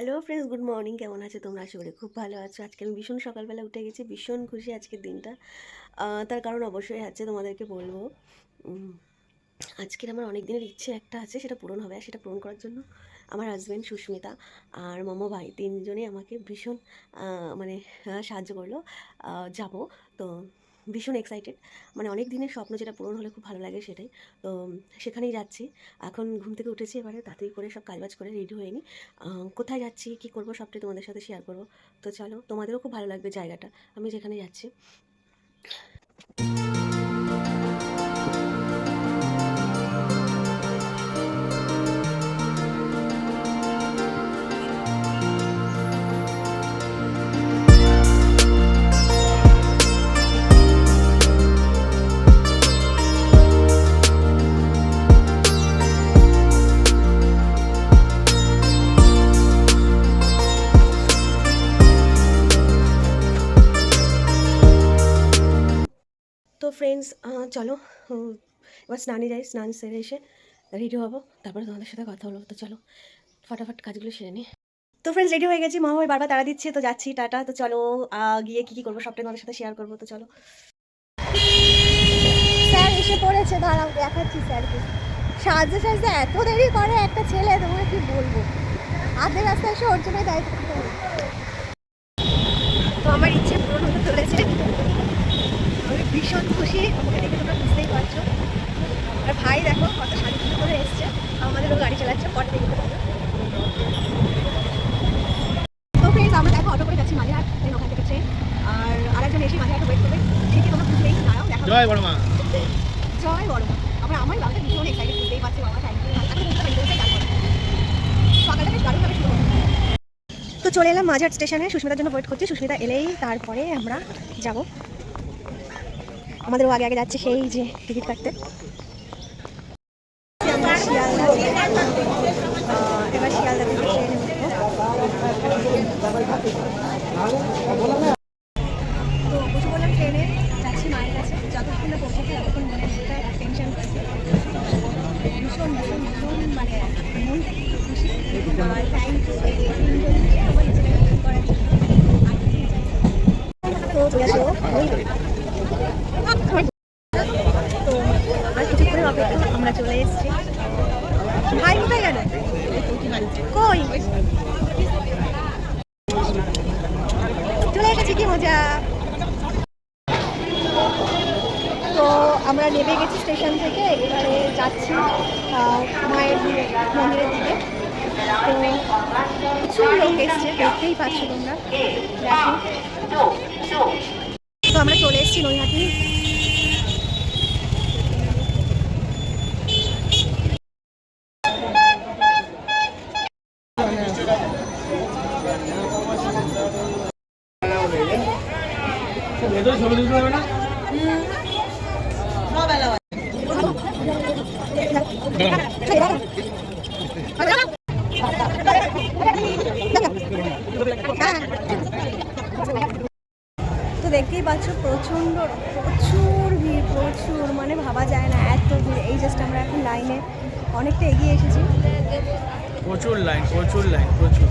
Hello friends good morning কেমন আছো তোমরা? আশা করি খুব ভালো আছো। আজকে আমি ভীষণ সকালবেলা উঠে গেছি। ভীষণ খুশি আজকের দিনটা। তার কারণ অবশ্যই আছে, তোমাদেরকে বলব। আজকের আমার অনেক দিনের ইচ্ছে একটা আছে, সেটা পূরণ হবে, আর সেটা পূরণ করার জন্য আমার হাজব্যান্ড সুস্মিতা আর মামা ভাই তিনজনেই আমাকে ভীষণ মানে সাহায্য করল। যাব। তো ভীষণ এক্সাইটেড মানে অনেক দিনের স্বপ্ন যেটা পূরণ হলে খুব ভালো লাগে সেটাই। তো সেখানেই যাচ্ছি। এখন ঘুম থেকে উঠেছি এবারে, তাড়াতাড়ি করে সব কাজবাজ করে রেডি হয়ে নিই। কোথায় যাচ্ছি, কী করব সবটাই তোমাদের সাথে শেয়ার করব। তো চলো, তোমাদেরও খুব ভালো লাগবে জায়গাটা। আমি যেখানে যাচ্ছি। ফ্রেন্ডস চলো এবার স্নানে যাই স্নান সেরে এসে রেডি হব। তারপরে তোমাদের সাথে কথা হলো তো চলো ফটাফট কাজগুলো সেরে নিই। তো ফ্রেন্ডস রেডি হয়ে গেছি। মা ভাই বারবার তারা দিচ্ছে তো যাচ্ছি টাটা। তো চলো গিয়ে কী কী করব সবটাই তোমাদের সাথে শেয়ার করব। তো চলো। স্যার এসে পড়েছে। দাঁড়াও দেখাচ্ছি স্যারকে। সাজতে সাজতে এত দেরি করে একটা ছেলে তোমার কি বলব? আধে রাস্তায় এসে ওর জন্যই দায়িত্ব তো আমার ইচ্ছে পূরণ হতে চলেছে। খুশি আমাকে দেখে তোমরা বুঝতেই পারছ। আর ভাই দেখো কত শান্তি করে এসছে আমাদেরও গাড়ি চালাচ্ছে পরে দেখতে তো ফ্রেন্ডস আমরা দেখো অটো করে যাচ্ছি মাঝেরহাট ট্রেন ওখান থেকে ট্রেন আর আরেকজন এসে ওয়েট করবে সেটি তোমরা বুঝলেই দাঁড়াও দেখো জয় বড় মা জয় বড় মা আমরা আমার বাবাটা ভীষণ এক্সাইটেড বুঝতেই পারছি বাবা সকালটা বেশ দারুণভাবে শুরু। তো চলে এলাম মাঝাট স্টেশনে সুস্মিতার জন্য ওয়েট করছি সুস্মিতা এলেই তারপরে আমরা যাব। আমাদেরও আগে আগে যাচ্ছে সেই যে টিকিট কাটতে। এবার শিয়ালদা তো আর কিছুক্ষণের অপেক্ষা আমরা চলে এসেছি। ভাই, কোথায় কই? চলে এসেছি, কি মজা? তো আমরা নেমে গেছি স্টেশন থেকে, এবারে যাচ্ছি মায়ের মন্দিরের দিকে। প্রচুর লোক এসছে, দেখতেই পাচ্ছ তোমরা। তো আমরা চলে এসেছি নৈহাটি তো দেখতেই পাচ্ছ, প্রচণ্ড, প্রচুর ভিড়, প্রচুর মানে ভাবা যায় না, এত ভিড়। এই জাস্ট আমরা এখন লাইনে অনেকটা এগিয়ে এসেছি। প্রচুর লাইন প্রচুর লাইন প্রচুর।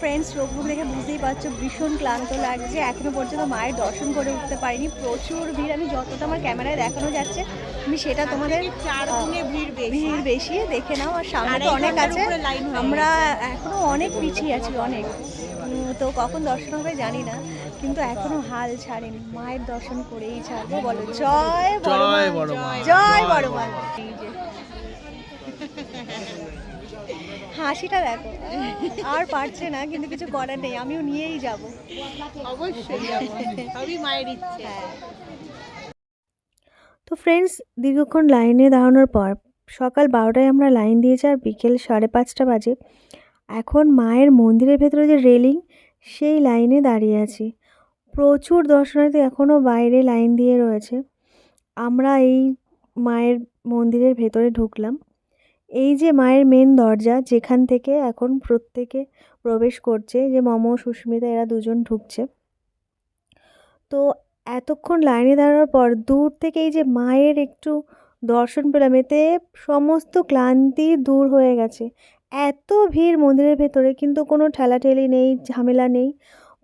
ফ্রেন্ডস চোখ দেখে বুঝতেই পারছ ভীষণ ক্লান্ত লাগছে। এখনও পর্যন্ত মায়ের দর্শন করে উঠতে পারিনি। প্রচুর ভিড়। আমি যতটা আমার ক্যামেরায় দেখানো যাচ্ছে আমি সেটা তোমাদের আহ, ভিড় বেশি। দেখে নাও আর সামনে তো অনেক আছে। আমরা এখনও অনেক পিছিয়ে আছি অনেক। তো কখন দর্শন হবে জানি না কিন্তু এখনও হাল ছাড়েনি। মায়ের দর্শন করেই ছাড়বো বলো। জয় বড় জয় বড় জয় বড় মা। এই যে হাসিটা দেখো। আর পারছে না কিন্তু কিছু করার নেই আমিও নিয়েই যাব। অবশ্যই সবই মায়ের ইচ্ছে। হ্যাঁ। তো ফ্রেন্ডস দীর্ঘক্ষণ লাইনে দাঁড়ানোর পর সকাল বারোটায় আমরা লাইন দিয়েছি আর বিকেল সাড়ে পাঁচটা বাজে। এখন মায়ের মন্দিরের ভেতরে যে রেলিং সেই লাইনে দাঁড়িয়ে আছি। প্রচুর দর্শনার্থী এখনও বাইরে লাইন দিয়ে রয়েছে। আমরা এই মায়ের মন্দিরের ভেতরে ঢুকলাম। এই যে মায়ের মেন দরজা, যেখান থেকে এখন প্রত্যেকে প্রবেশ করছে, যে মম সুস্মিতা এরা দুজন ঢুকছে। তো এতক্ষণ লাইনে দাঁড়ানোর পর দূর থেকে এই যে মায়ের একটু দর্শন পেলাম, এতে সমস্ত ক্লান্তি দূর হয়ে গেছে। এত ভিড় মন্দিরের ভেতরে, কিন্তু কোনো ঠেলাঠেলি নেই, ঝামেলা নেই।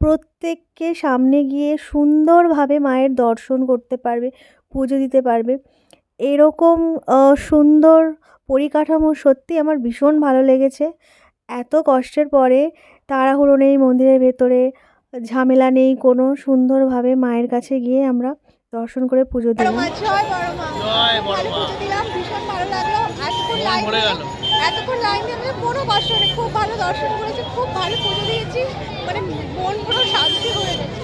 প্রত্যেককে সামনে গিয়ে সুন্দরভাবে মায়ের দর্শন করতে পারবে, পুজো দিতে পারবে। এরকম সুন্দর পরিকাঠামো সত্যি আমার ভীষণ ভালো লেগেছে। এত কষ্টের পরে তাড়াহুড়ো নেই মন্দিরের ভেতরে ঝামেলা নেই কোনো সুন্দরভাবে মায়ের কাছে গিয়ে আমরা দর্শন করে পুজো দিলাম। এতক্ষণ লাইন দিয়ে কোনো কষ্ট নেই খুব ভালো দর্শন করেছি খুব ভালো পুজো দিয়েছি মানে মন পুরো শান্তি হয়ে গেছে।